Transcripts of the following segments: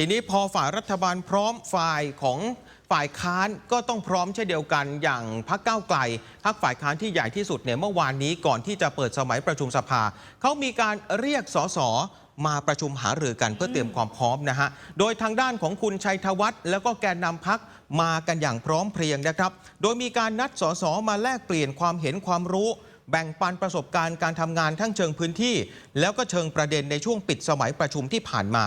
ทีนี้พอฝ่ายรัฐบาลพร้อมฝ่ายของฝ่ายค้านก็ต้องพร้อมเช่นเดียวกันอย่างพักก้าวไกลพักฝ่ายค้านที่ใหญ่ที่สุดเนี่ยเมื่อวานนี้ก่อนที่จะเปิดสมัยประชุมสภาเขามีการเรียกสสมาประชุมหารือกันเพื่อเตรียมความพร้อมนะฮะ โดยทางด้านของคุณชัยธวัฒน์แล้วก็แกนนำพักมากันอย่างพร้อมเพรียงนะครับ โดยมีการนัดสสมาแลกเปลี่ยนความเห็นความรู้ แบ่งปันประสบการณ์การทำงานทั้งเชิงพื้นที่ แล้วก็เชิงประเด็นในช่วงปิดสมัยประชุมที่ผ่านมา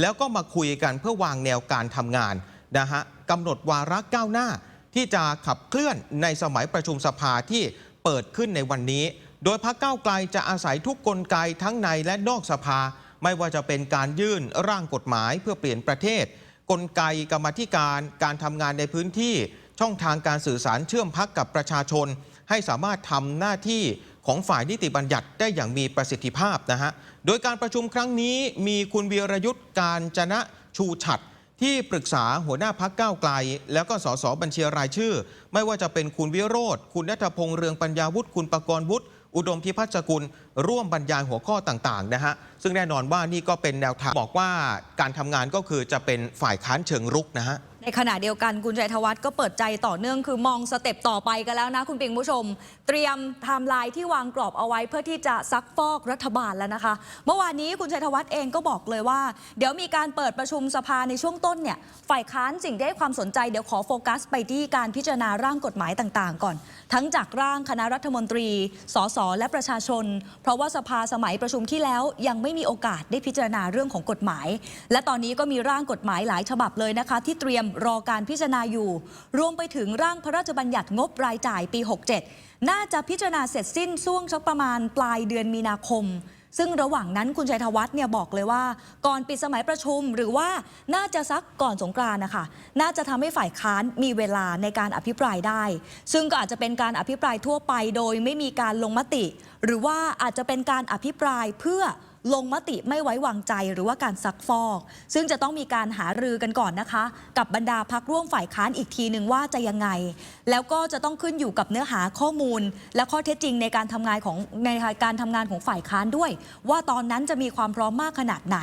แล้วก็มาคุยกันเพื่อวางแนวการทำงานนะฮะกำหนดวาระก้าวหน้า ที่จะขับเคลื่อนในสมัยประชุมสภาที่เปิดขึ้นในวันนี้ โดยพักก้าวไกลจะอาศัยทุกกลไกทั้งในและนอกสภา ไม่ว่าจะเป็นการยื่นร่างกฎหมายเพื่อเปลี่ยนประเทศ กลไกกรรมธิการการทำงานในพื้นที่ ช่องทางการสื่อสารเชื่อมพักกับประชาชน ให้สามารถทำหน้าที่ ของฝ่ายนิติบัญญัติได้อย่างมีประสิทธิภาพนะฮะ โดยการประชุมครั้งนี้มีคุณวีรยุทธ์การจนะชูฉัดที่ปรึกษาหัวหน้าพักก้าวไกล แล้วก็สสบัญชีรายชื่อ ไม่ว่าจะเป็นคุณวิโรธคุณนัทพงษ์เรืองปัญญาวุฒิคุณประกรณ์วุฒิอุดมพิพัฒกุล ร่วมบรรยายหัวข้อต่างๆนะฮะ ซึ่งแน่นอนว่านี่ก็เป็นแนวทางบอกว่าการทำงานก็คือจะเป็นฝ่ายค้านเชิงรุกนะฮะ ในขณะเดียวกันคุณชัยธวัฒน์ก็เปิดใจต่อเนื่องคือมองสเต็ปต่อไปกันแล้วนะคุณปิงผู้ชม เตรียมไทม์ไลน์ที่วางกรอบเอาไว้เพื่อที่จะซักฟอกรัฐบาลแล้วนะคะ เมื่อวานนี้คุณชัยธวัฒน์เองก็บอกเลยว่า เดี๋ยวมีการเปิดประชุมสภาในช่วงต้นเนี่ยฝ่ายค้านสิ่งที่ให้ความสนใจเดี๋ยวขอโฟกัส ไปที่การพิจารณาร่างกฎหมายต่างๆ ก่อน ทั้งจากร่างคณะรัฐมนตรี สสและประชาชน เพราะว่าสภาสมัยประชุมที่แล้วยังไม่มีโอกาสได้พิจารณาเรื่องของกฎหมาย และตอนนี้ก็มีร่างกฎหมายหลายฉบับเลยนะคะ ที่เตรียมรอการพิจารณาอยู่ รวมไปถึงร่างพระราชบัญญัติงบรายจ่ายปี 67 น่าจะพิจารณาเสร็จสิ้นช่วงสักประมาณปลายเดือนมีนาคม ซึ่งระหว่างนั้นคุณชัยธวัฒน์เนี่ยบอกเลยว่า ก่อนปิดสมัยประชุมหรือว่าน่าจะซักก่อนสงกรานต์นะคะน่าจะทำให้ฝ่ายค้านมีเวลาในการอภิปรายได้ ซึ่งก็อาจจะเป็นการอภิปรายทั่วไปโดยไม่มีการลงมติ หรือว่าอาจจะเป็นการอภิปรายเพื่อ ลงมติไม่ไว้วางใจหรือว่าการซักฟอก ซึ่งจะต้องมีการหารือกันก่อนนะคะ กับบรรดาพักร่วมฝ่ายค้านอีกทีหนึ่งว่าจะยังไง แล้วก็จะต้องขึ้นอยู่กับเนื้อหาข้อมูล และข้อเท็จจริงในการทำงานของในการทำงานของฝ่ายค้านด้วย ว่าตอนนั้นจะมีความพร้อมมากขนาดไหน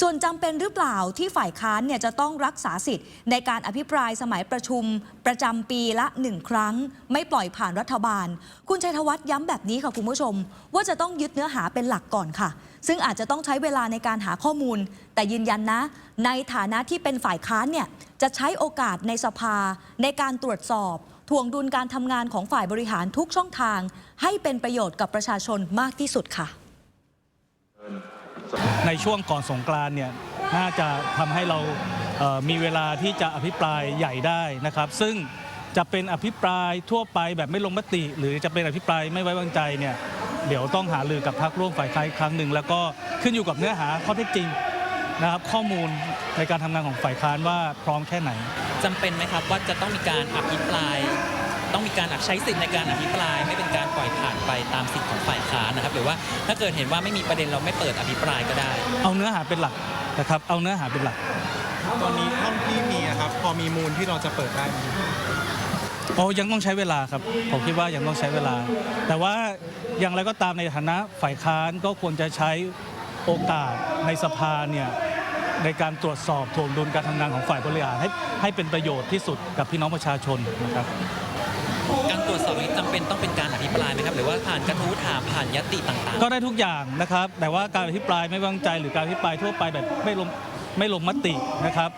ส่วนจำเป็นหรือเปล่าที่ฝ่ายค้านเนี่ยจะต้องรักษาสิทธิ์ ในการอภิปรายสมัยประชุมประจำปีละหนึ่งครั้ง ไม่ปล่อยผ่านรัฐบาล คุณชัยธวัฒน์ย้ำแบบนี้ค่ะคุณผู้ชม ว่าจะต้องยึดเนื้อหาเป็นหลักก่อนค่ะซึ่งอาจจะต้องใช้เวลาในการหาข้อมูล แต่ยืนยันนะ ในฐานะที่เป็นฝ่ายค้านเนี่ยจะใช้โอกาสในสภา ในการตรวจสอบทวงดุลการทำงานของฝ่ายบริหารทุกช่องทาง ให้เป็นประโยชน์กับประชาชนมากที่สุดค่ะ ในช่วงก่อนสงกรานเนี่ยน่าจะทำให้เรามีเวลาที่จะอภิปรายใหญ่ได้นะครับ ซึ่งจะเป็นอภิปรายทั่วไปแบบไม่ลงมติ หรือจะเป็นอภิปรายไม่ไว้วางใจเนี่ย เดี๋ยวต้องหารือกับพรรคร่วมฝ่ายค้านอีกครั้งหนึ่งแล้วก็ขึ้นอยู่กับเนื้อหาข้อเท็จจริงนะครับข้อมูลในการทำงานของฝ่ายค้านว่าพร้อมแค่ไหน จำเป็นไหมครับว่าจะต้องมีการอภิปราย ต้องมีการใช้สิทธิ์ในการอภิปราย ไม่เป็นการปล่อยผ่านไปตามสิทธิ์ของฝ่ายค้านนะครับหรือว่าถ้าเกิดเห็นว่าไม่มีประเด็นเราไม่เปิดอภิปรายก็ได้ เอาเนื้อหาเป็นหลักนะครับ เอาเนื้อหาเป็นหลัก ตอนนี้เท่าที่มีอะครับ พอมีมูลที่เราจะเปิดได้ไหม โอ้ยังต้องใช้เวลาครับ ผมคิดว่ายังต้องใช้เวลา แต่ว่า อย่างไรก็ตามในฐานะฝ่ายค้านก็ควรจะใช้โอกาสในสภาเนี่ยในการตรวจสอบทวงดุลการทำงานของฝ่ายบริหารให้ให้เป็นประโยชน์ที่สุดกับพี่น้องประชาชนนะครับการตรวจสอบนี้จำเป็นต้องเป็นการอภิปรายไหมครับ หรือว่าผ่านกระทู้ถามผ่านยติต่างๆ ก็ได้ทุกอย่างนะครับ แต่ว่าการอภิปรายไม่ไว้วางใจหรือการอภิปรายทั่วไปแบบไม่ลง ไม่ลงมตินะครับ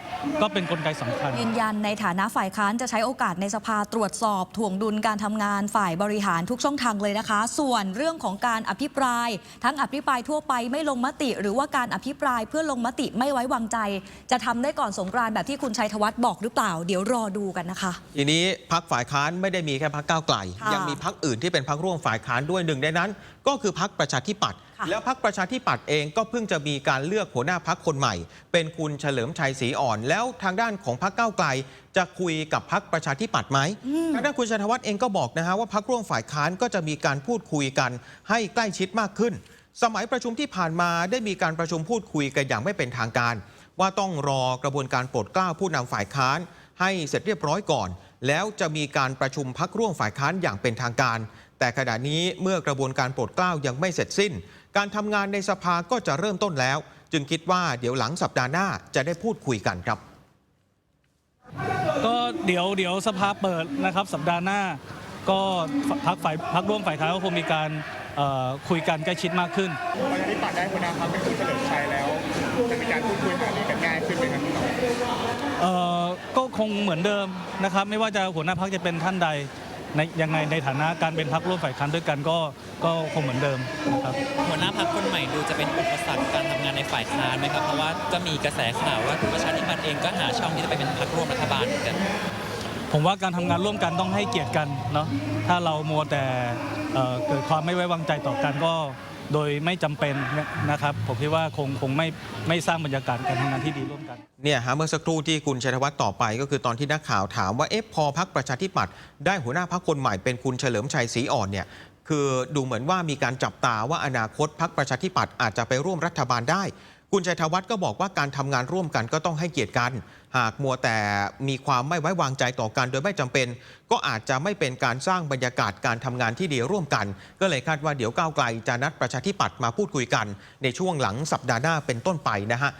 ก็เป็นกลไกสำคัญ ยืนยันในฐานะฝ่ายค้านจะใช้โอกาสในสภาตรวจสอบถ่วงดุลการทำงานฝ่ายบริหารทุกช่องทางเลยนะคะ ส่วนเรื่องของการอภิปราย ทั้งอภิปรายทั่วไปไม่ลงมติ หรือว่าการอภิปรายเพื่อลงมติไม่ไว้วางใจ จะทำได้ก่อนสงกรานต์แบบที่คุณชัยธวัฒน์บอกหรือเปล่า เดี๋ยวรอดูกันนะคะ ทีนี้พักฝ่ายค้านไม่ได้มีแค่พักก้าวไกลค่ะยังมีพักอื่นที่เป็นพักร่วมฝ่ายค้านด้วยหนึ่งในนั้น ก็คือพักประชาธิปัตย์ค่ะ แล้วพักประชาธิปัตย์เองก็เพิ่งจะมีการเลือกหัวหน้าพักคนใหม่ เป็นคุณเฉลิมชัยศรีอ่อน แล้วทางด้านของพักก้าวไกล จะคุยกับพักประชาธิปัตย์ไหมทางด้านคุณชัยธวัฒน์เองก็บอกนะฮะว่าพักร่วมฝ่ายค้านก็จะมีการพูดคุยกัน ให้ใกล้ชิดมากขึ้น สมัยประชุมที่ผ่านมาได้มีการประชุมพูดคุยกันอย่างไม่เป็นทางการ ว่าต้องรอกระบวนการโปรดเกล้าผู้นำฝ่ายค้าน ให้เสร็จเรียบร้อยก่อน แล้วจะมีการประชุมพักร่วมฝ่ายค้านอย่างเป็นทางการ แต่ขณะนี้เมื่อกระบวนการโปรดเกล้ายังไม่เสร็จสิ้น การทำงานในสภาก็จะเริ่มต้นแล้ว จึงคิดว่าเดี๋ยวหลังสัปดาห์หน้าจะได้พูดคุยกันครับ ก็เดี๋ยวเดี๋ยวสภาเปิดนะครับ สัปดาห์หน้า ก็พักฝ่ายพักร่วมฝ่ายค้านก็คงมีการเอ่อคุยกันใกล้ชิดมากขึ้นประชาธิปัตย์ได้หัวหน้าพรรคเป็นคุณเฉลิมชัยแล้วจะมีการพูดคุยหารือกันง่ายขึ้นไหมครับเอ่อก็คงเหมือนเดิมนะครับ ไม่ว่าจะหัวหน้าพักจะเป็นท่านใด ในยังไงในฐานะการเป็นพักร่วมฝ่ายค้านด้วยกันก็ก็คงเหมือนเดิมนะครับหัวหน้าพรรคคนใหม่ดูจะเป็นอุปสรรคการทำงานในฝ่ายค้านไหมครับเพราะว่าก็มีกระแสข่าวว่าประชาธิปัตย์เองก็หาช่องที่จะไปเป็นพรรคร่วมรัฐบาลเหมือนกันผมว่าการทำงานร่วมกันต้องให้เกียรติกันเนาะถ้าเรามัวแต่เอ่อเกิดความไม่ไว้วางใจต่อกันก็ โดยไม่จำเป็นนะครับ ผมคิดว่าคงคงไม่ไม่สร้างบรรยากาศการทำงานที่ดีร่วมกันเนี่ยฮะเมื่อสักครู่ที่คุณชัยธวัฒน์ต่อบไป ก็คือตอนที่นักข่าวถามว่าเอ๊ะพอพักประชาธิปัตย์ได้หัวหน้าพักคนใหม่เป็นคุณเฉลิมชัยศรีอ่อนเนี่ยคือดูเหมือนว่ามีการจับตาว่าอนาคตพักประชาธิปัตย์อาจจะไปร่วมรัฐบาลได้ คุณชัยธวัฒน์ก็บอกว่าการทำงานร่วมกันก็ต้องให้เกียรติกัน หากมัวแต่มีความไม่ไว้วางใจต่อกันโดยไม่จำเป็น ก็อาจจะไม่เป็นการสร้างบรรยากาศการทำงานที่ดีร่วมกัน ก็เลยคาดว่าเดี๋ยวก้าวไกลจะนัดประชาธิปัตย์มาพูดคุยกัน ในช่วงหลังสัปดาห์หน้าเป็นต้นไปนะฮะ